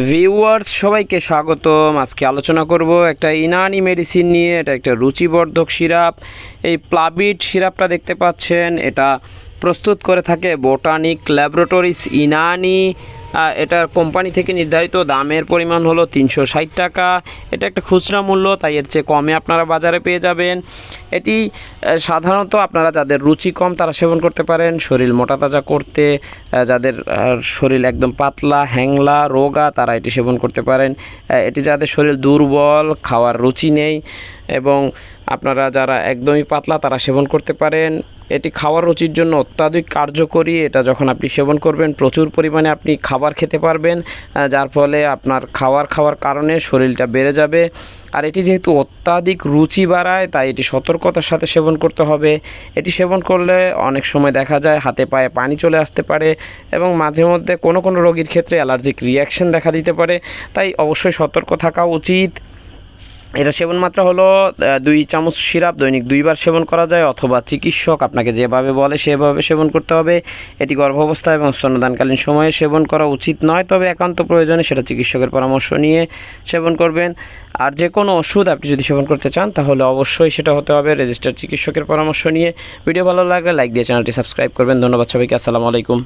Viewers, সবাইকে স্বাগতম। আজকে আলোচনা করব একটা ইনানি মেডিসিন নিয়ে, এটা একটা রুচিবর্ধক সিরাপ। এই প্লাবিড সিরাপটা দেখতে পাচ্ছেন, এটা প্রস্তুত করে থাকে বোটানিক ল্যাবরেটরিস ইনানি এটার কোম্পানি থেকে নির্ধারিত দামের পরিমাণ হলো তিনশো ষাট টাকা। এটা একটা খুচরা মূল্য, তাই এর চেয়ে কমে আপনারা বাজারে পেয়ে যাবেন। এটি সাধারণত আপনারা যাদের রুচি কম, তারা সেবন করতে পারেন। শরীর মোটা তাজা করতে যাদের শরীর একদম পাতলা, হ্যাংলা, রোগা, তারা এটি সেবন করতে পারেন। এটি যাদের শরীর দুর্বল, খাওয়ার রুচি নেই এবং আপনারা যারা একদমই পাতলা, তারা সেবন করতে পারেন। এটি খাওয়ার রুচির জন্য অত্যাধিক কার্যকরী। এটা যখন আপনি সেবন করবেন, প্রচুর পরিমাণে আপনি খাবার খেতে পারবেন যার ফলে আপনার খাওয়ার খাওয়ার কারণে শরীরটা বেড়ে যাবে। আর এটি যেহেতু অত্যাধিক রুচি বাড়ায়, তাই এটি সতর্কতার সাথে সেবন করতে হবে। এটি সেবন করলে অনেক সময় দেখা যায় হাতে পায়ে পানি চলে আসতে পারে এবং মাঝে মধ্যে কোনো কোনো রোগীর ক্ষেত্রে অ্যালার্জিক রিয়াকশন দেখা দিতে পারে। তাই অবশ্যই সতর্ক থাকা উচিত। এটা সেবন মাত্রা হলো দুই চামচ সিরাপ, দৈনিক দুইবার সেবন করা যায় অথবা চিকিৎসক আপনাকে যেভাবে বলে সেভাবে সেবন করতে হবে। এটি গর্ভাবস্থা এবং স্তন্যদানকালীন সময়ে সেবন করা উচিত নয়, তবে একান্ত প্রয়োজনে সেটা চিকিৎসকের পরামর্শ নিয়ে সেবন করবেন। আর যে কোনো ওষুধ আপনি যদি সেবন করতে চান, তাহলে অবশ্যই সেটা হতে হবে রেজিস্টার চিকিৎসকের পরামর্শ নিয়ে। ভিডিও ভালো লাগলে লাইক দিয়ে চ্যানেলটি সাবস্ক্রাইব করবেন। ধন্যবাদ সবাইকে, আসসালামু আলাইকুম।